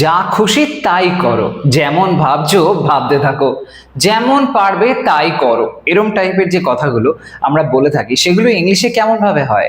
যা খুশি তাই করো। যেমন ভাবছ, ভাবতে থাকো। যেমন পারবে তাই করো। এরম টাইপের যে কথাগুলো আমরা বলে থাকি, সেগুলো ইংলিশে কেমন ভাবে হয়?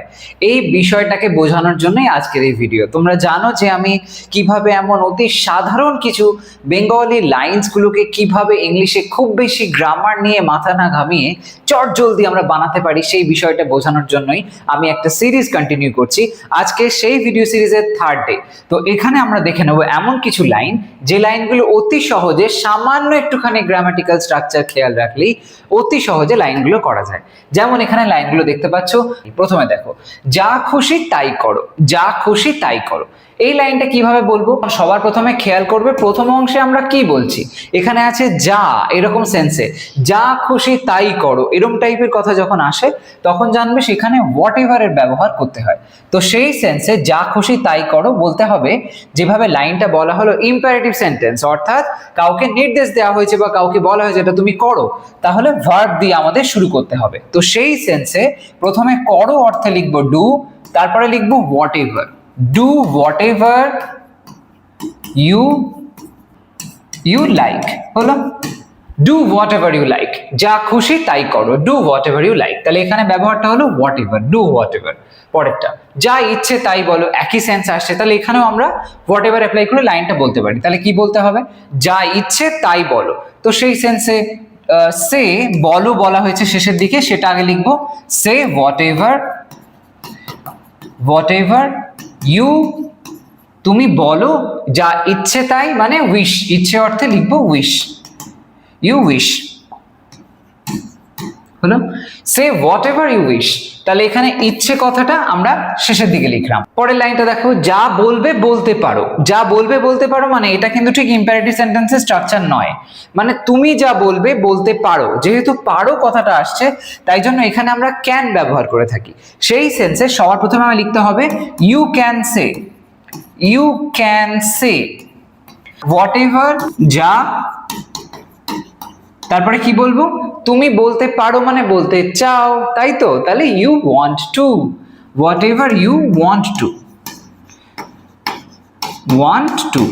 এই বিষয়টাকে বোঝানোর জন্যই আজকের এই ভিডিও। তোমরা জানো যে আমি কীভাবে এমন অতি সাধারণ কিছু বেঙ্গলি লাইন্সগুলোকে কীভাবে ইংলিশে খুব বেশি গ্রামার নিয়ে মাথা না ঘামিয়ে চট জলদি আমরা বানাতে পারি, সেই বিষয়টা বোঝানোর জন্যই আমি একটা সিরিজ কন্টিনিউ করছি। আজকে সেই ভিডিও সিরিজের থার্ড ডে তো এখানে আমরা দেখে নেব এমন কিছু লাইন যে লাইনগুলো অতি সহজে সামান্য একটুখানি গ্রামাটিক্যাল স্ট্রাকচার খেয়াল রাখলেই অতি সহজে লাইনগুলো করা যায়। যেমন এখানে লাইনগুলো দেখতে পাচ্ছ, প্রথমে দেখো, যা খুশি তাই করো, যা খুশি তাই করো। এই লাইনটা কীভাবে বলব? সবার প্রথমে খেয়াল করবে, প্রথম অংশে আমরা কি বলছি? এখানে আছে যা, এরকম সেন্সে যা খুশি তাই করো এরকম টাইপের কথা যখন আসে, তখন জানবে সেখানে হোয়াট এভারের ব্যবহার করতে হয়। তো সেই সেন্সে যা খুশি তাই করো বলতে হবে, যেভাবে লাইনটা বলা হলো ইম্পারেটিভ সেন্টেন্স অর্থাৎ কাউকে নির্দেশ দেওয়া হয়েছে বা কাউকে বলা হয়েছে এটা তুমি করো, তাহলে ভার্ব দিয়ে আমাদের শুরু করতে হবে। তো সেই সেন্সে প্রথমে করো অর্থে লিখব ডু তারপরে লিখব whatever do whatever you you like. হলো do whatever you like যা খুশি তাই করো। Do whatever you like তাহলে এখানে ব্যবহারটা হলো হোয়াট এভার ডু হোয়াট পরেরটা, যা ইচ্ছে তাই বলো, একই সেন্স আসছে। তাহলে এখানেও আমরা হোয়াট এভার অ্যাপ্লাই করে লাইনটা বলতে পারি। তাহলে কি বলতে হবে? যা ইচ্ছে তাই বলো। তো সেই সেন্সে সে বলো বলা হয়েছে শেষের দিকে, সেটা আগে লিখব। সে হোয়াট এভার ইউ তুমি বলো যা ইচ্ছে তাই মানে উইশ ইচ্ছে অর্থে লিখব উইশ ইউ উইশ হলো say whatever you wish তাহলে এখানে ইচ্ছে কথাটা আমরা শেষের দিকে লিখলাম। পরের লাইনটা দেখো, যা বলবে বলতে পারো। যা বলবে বলতে পারো মানে এটা কিন্তু ঠিক ইম্পারেটিভ সেন্টেন্সের স্ট্রাকচার নয়। মানে তুমি যা বলবে বলতে পারো। যেহেতু পারো কথাটা আসছে, তাই জন্য এখানে আমরা ক্যান ব্যবহার করে থাকি। সেই সেন্সে সবার প্রথমে আমার লিখতে হবে you can say you can say whatever যা, তারপরে কি বলব? তুমি বলতে পারো মানে বলতে চাও, তাই তো? তাহলে you want to whatever you want to want to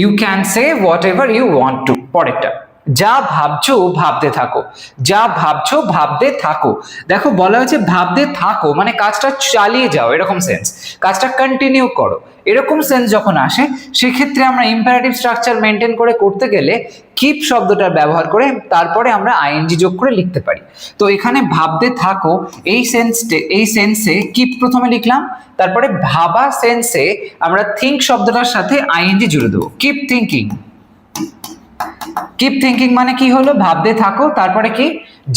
you can say whatever you want to পরেরটা। যা ভাবছ ভাবতে থাকো। যা ভাবছ ভাবতে থাকো। দেখো, বলা হয়েছে ভাবতে থাকো মানে কাজটা চালিয়ে যাও, এরকম সেন্স কাজটা কন্টিনিউ করো। এরকম সেন্স যখন আসে, সেক্ষেত্রে আমরা ইম্পারেটিভ স্ট্রাকচার মেনটেন করে করতে গেলে কিপ শব্দটার ব্যবহার করে তারপরে আমরা আইএনজি যোগ করে লিখতে পারি। তো এখানে ভাবতে থাকো, এই সেন্সে এই সেন্সে কিপ প্রথমে লিখলাম, তারপরে ভাবা সেন্সে আমরা থিঙ্ক শব্দটার সাথে আইএনজি জুড়ে দেবো। কিপ থিঙ্কিং কিপ থিঙ্কিং মানে কি হলো? ভাবতে থাকো। তারপরে কি?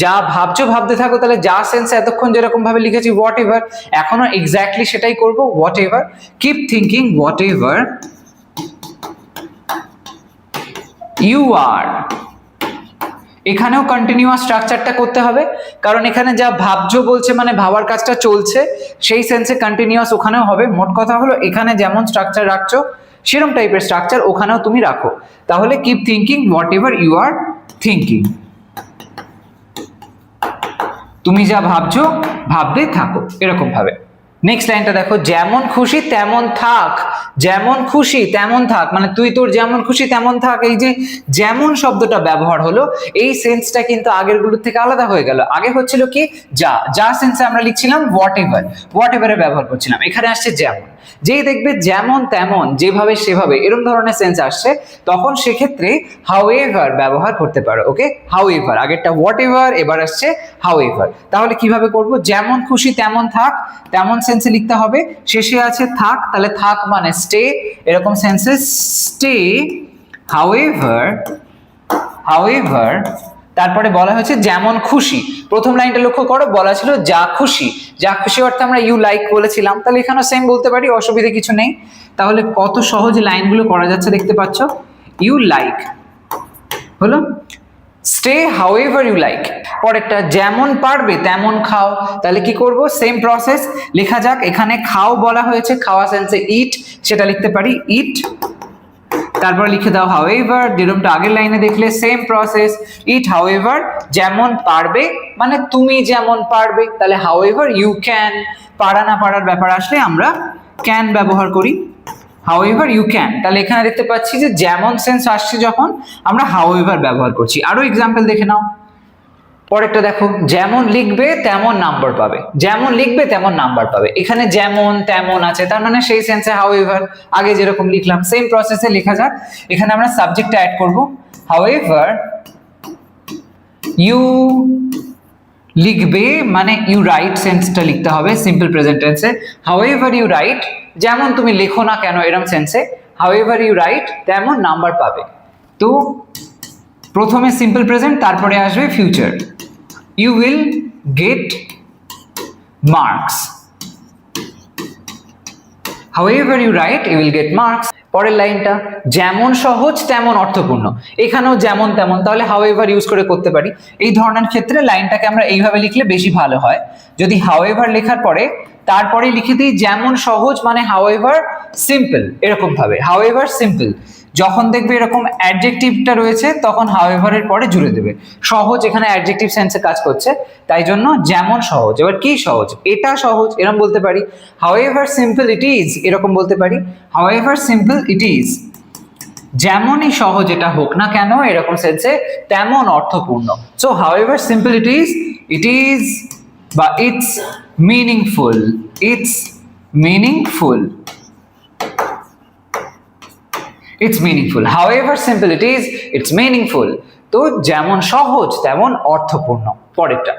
যা ভাবছ ভাবতে থাকো। তাহলে যা সেন্স এতক্ষণ যেরকম ভাবে লিখেছি হোয়াট এভার এখনও এক্স্যাক্টলি সেটাই করব whatever keep thinking whatever you are এখানেও কন্টিনিউয়াস স্ট্রাকচারটা করতে হবে। কারণ এখানে যা ভাবছ বলছে মানে ভাবার কাজটা চলছে, সেই সেন্সে কন্টিনিউয়াস ওখানেও হবে। মোট কথা হলো, এখানে যেমন স্ট্রাকচার রাখছো সেরকম টাইপের স্ট্রাকচার ওখানেও তুমি রাখো। তাহলে keep thinking whatever you are thinking তুমি যা ভাবছ, ভাবতে থাকো, এরকম ভাবে। নেক্সট লাইনটা দেখো, যেমন খুশি তেমন থাক, যেমন খুশি তেমন থাক মানে তুই তোর যেমন খুশি তেমন থাক, এই যে যেমন শব্দটা ব্যবহার হলো, এই সেন্সটা কিন্তু আগেরগুলোর থেকে আলাদা হয়ে গেল। আগে হচ্ছিল কি, যা যা সেন্সে আমরা লিখছিলাম হোয়াট এভার হোয়াট এভারে ব্যবহার করছিলাম। এখানে আসছে যেমন। যেই দেখবে যেমন তেমন, যেভাবে সেভাবে এরকম ধরনের সেন্স আসছে, তখন সেক্ষেত্রে হাউ এভার ব্যবহার করতে পারো ওকে হাউ এভার আগেরটা হোয়াট এভার এবার আসছে হাউ এভার তাহলে কীভাবে করব? যেমন খুশি তেমন থাক, তেমন সেন্সে লিখতে হবে, শেষে আছে থাক, তাহলে থাক মানে স্টে এরকম সেন্সে stay however however তারপরে বলা হয়েছে যেমন খুশি। প্রথম লাইনটা লক্ষ্য করো, বলা ছিল যা খুশি। যা খুশি অর্থে আমরা ইউ লাইক বলেছিলাম। তাহলে এখানেও সেম বলতে পারি, অসুবিধা কিছু নেই। তাহলে কত সহজ লাইনগুলো করা যাচ্ছে দেখতে পাচ্ছ? ইউ লাইক হলো? Stay however you like পরেরটা, যেমন পারবে তেমন খাও। তাহলে কি করব? সেম প্রসেস লেখা যাক, এখানে খাও বলা হয়েছে, খাওয়া সেন্সে ইট সেটা লিখতে পারি ইট তারপর লিখে দাও হাউ এভার যেরকমটা আগের লাইনে দেখলে same process it however যেমন পারবে মানে তুমি যেমন পারবে, তাহলে হাউ এভার ইউ ক্যান পারা না পারার ব্যাপার আসলে আমরা ক্যান ব্যবহার করি হাউ এভার ইউ ক্যান তাহলে এখানে দেখতে পাচ্ছি যে যেমন সেন্স আসছে যখন, আমরা হাউ এভার ব্যবহার করছি। আরও এক্সাম্পল দেখে নাও। পরেরটা দেখো, যেমন লিখবে তেমন নাম্বার পাবে। যেমন লিখবে তেমন নাম্বার পাবে। এখানে যেমন, তেমন আছে, তার মানে সেই সেন্সে হাউ এভার আগে যেরকম লিখলাম সেম প্রসেসে লেখা যাক। এখানে আমরা সাবজেক্টটা অ্যাড করব। হাউ এভার ইউ লিখবে মানে ইউ রাইট সেন্সটা লিখতে হবে সিম্পল প্রেজেন্ট টেন্সে হাউ এভার ইউ রাইট যেমন তুমি লেখো না কেন এরম সেন্সে হাউ এভার ইউ রাইট তেমন নাম্বার পাবে। তো প্রথমে সিম্পল প্রেজেন্ট তারপরে আসবে future will get marks however you write you will get marks পরের লাইনটা, যেমন সহজ, তেমন অর্থপূর্ণ। এখানেও যেমন, তেমন। তাহলে হাউ এভার ইউজ করে করতে পারি। এই ধরনের ক্ষেত্রে লাইনটাকে আমরা এইভাবে লিখলে বেশি ভালো হয়। যদি হাউ এভার লেখার পরে, তারপরে লিখে দিই, যেমন সহজ মানে হাউ এভার সিম্পল এরকম ভাবে হাউ এভার সিম্পল যখন দেখবে এরকম অ্যাডজেক্টিভটা রয়েছে, তখন হাউ এভারের পরে জুড়ে দেবে। সহজ এখানে অ্যাডজেক্টিভ সেন্সে কাজ করছে, তাই জন্য যেমন সহজ। এবার কি সহজ? এটা সহজ এরকম বলতে পারি। However simple it is এরকম বলতে পারি। However simple it is যেমনই সহজ এটা হোক না কেন, এরকম সেন্সে তেমন অর্থপূর্ণ। So however simple it is it is বা it's meaningful it's meaningful it's meaningful however simple it is it's meaningful তো যেমন সহজ, তেমন অর্থপূর্ণ। পরেরটা।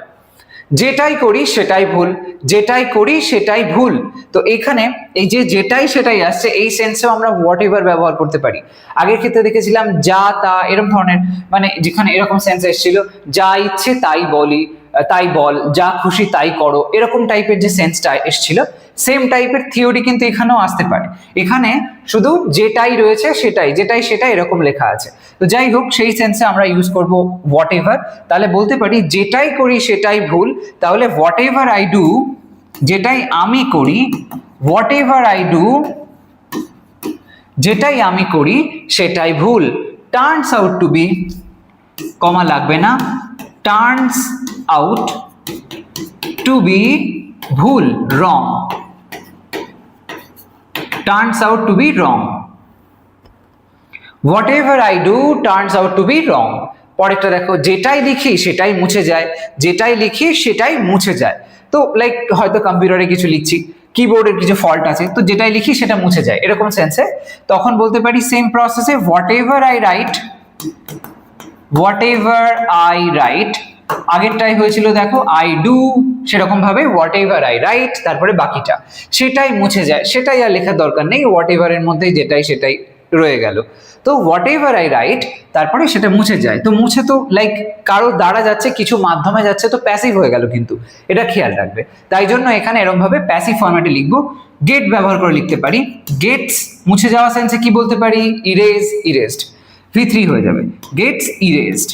যেটাই করি সেটাই ভুল। যেটাই করি সেটাই ভুল। তো এখানে এই যে যেটাই সেটাই আসছে, এই সেন্সেও আমরা হোয়াট এভার ব্যবহার করতে পারি। আগের ক্ষেত্রে দেখেছিলাম, যা, তা এরকম ধরনের মানে যেখানে এরকম সেন্স এসেছিল, যা ইচ্ছে তাই বলি, তাই বল, যা খুশি তাই করো, এরকম টাইপের যে সেন্সটা এসেছিল সেম টাইপের থিওরি কিন্তু এখানেও আসতে পারে। এখানে শুধু যেটাই রয়েছে সেটাই, যেটাই সেটাই এরকম লেখা আছে। তো যাই হোক, সেই সেন্সে আমরা ইউজ করব হোয়াট এভার তাহলে বলতে পারি, যেটাই করি সেটাই ভুল। তাহলে হোয়াট এভার আই ডু যেটাই আমি করি হোয়াট এভার আই ডু যেটাই আমি করি সেটাই ভুল। Turns out to be comma লাগবে না টার্নস আউট টু বি ভুল wrong out to be wrong whatever I do turns out to be wrong পরেরটা দেখো, যেটাই লিখি সেটাই মুছে যায়, যেটাই লিখি সেটাই মুছে যায়। তো লাইক হয়তো কম্পিউটারে কিছু লিখছি কিবোর্ডের কিছু ফল্ট আছে, তো যেটাই লিখি সেটা মুছে যায়, এরকম সেন্সে তখন বলতে পারি সেম প্রসেসে whatever I write whatever I write আগেরটাই হয়েছিল দেখো আই ডু সেরকম ভাবে হোয়াট এভার আই রাইট তারপরে বাকিটা। সেটাই মুছে যায়, সেটাই আর লেখার দরকার নেই হোয়াট এভারের মধ্যেই যেটাই সেটাই রয়ে গেল। তো হোয়াট এভার আই রাইট তারপরে সেটা মুছে যায়। তো মুছে তো লাইক কারও দ্বারা যাচ্ছে, কিছু মাধ্যমে যাচ্ছে, তো প্যাসিভ হয়ে গেল কিন্তু। এটা খেয়াল রাখবে। তাই জন্য এখানে এরকম ভাবে প্যাসিভ ফরম্যাটে লিখব। গেট ব্যবহার করে লিখতে পারি। গেটস মুছে যাওয়া সেন্সে কি বলতে পারি? ইরেজ ইরেজড ভি থ্রি হয়ে যাবে। Gets erased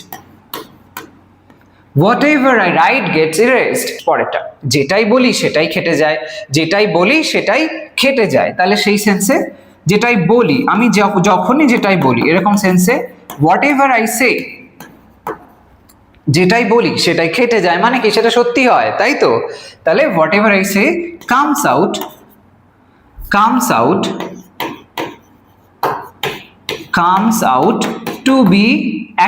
whatever I write gets erased পরেরটা, যেটাই বলি সেটাই খেটে যায়, যেটাই বলি সেটাই খেটে যায়। তাহলে সেই সেন্সে যেটাই বলি, আমি যখ- যখনই যেটাই বলি, এরকম সেন্সে হোয়াট এভার আই সে যেটাই বলি সেটাই খেটে যায়। মানে কি? সেটা সত্যি হয়, তাই তো? তাহলে whatever I say comes out comes out comes out to be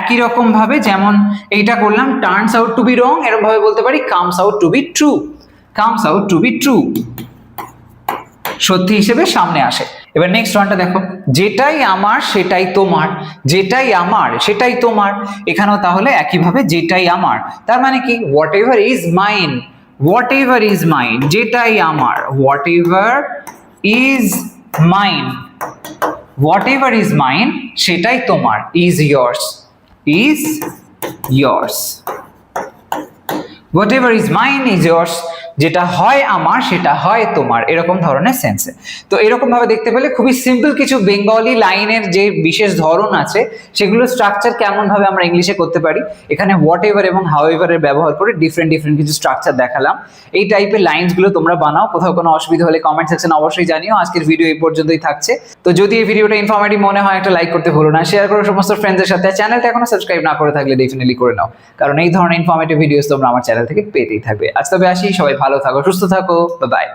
একই রকম ভাবে যেমন এইটা করলাম turns out to be wrong এরকম ভাবে বলতে পারি comes out to be true comes out to be true সত্যি হিসেবে সামনে আসে। এবার নেক্সট ওয়ানটা দেখো, যেটাই আমার, সেটাই তোমার, যেটাই আমার, সেটাই তোমার, এখানেও তাহলে একইভাবে যেটাই আমার, তার মানে কি? Whatever is mine whatever is mine যেটাই আমার whatever is mine whatever is mine সেটাই তোমার is yours is yours whatever is mine is yours যেটা হয় আমার, সেটা হয় তোমার, এরকম ধরনের সেন্সে তো এরকম ভাবে দেখতে পেলে খুবই সিম্পল কিছু বেঙ্গলি লাইনের যে বিশেষ ধরন আছে সেগুলো স্ট্রাকচার কেমন ভাবে আমরা ইংলিশে করতে পারি, এখানে হোয়াট এভার এবং হাউ এভারের ব্যবহার করে ডিফারেন্ট ডিফারেন্ট কিছু স্ট্রাকচার দেখালাম। এই টাইপের লাইনসগুলো তোমরা বানাও, কোথাও কোনো অসুবিধা হলে কমেন্ট সেকশন অবশ্যই জানিও, আজকের ভিডিও এই পর্যন্তই থাকছে। তো যদি এই ভিডিওটা ইনফরমেটিভ মনে হয়, একটা লাইক করতে ভুলো না শেয়ার করো সমস্ত ফ্রেন্ডসদের সাথে চ্যানেলটা এখনও সাবস্ক্রাইব না করে থাকলে ডেফিনেটলি করে নাও। কারণ এই ধরনের ইনফরমেটিভ ভিডিওস তোমরা আমার চ্যানেল থেকে পেতেই থাকবে। আজ তবে আসি, সবাই ভালো থাকো সুস্থ থাকো বাই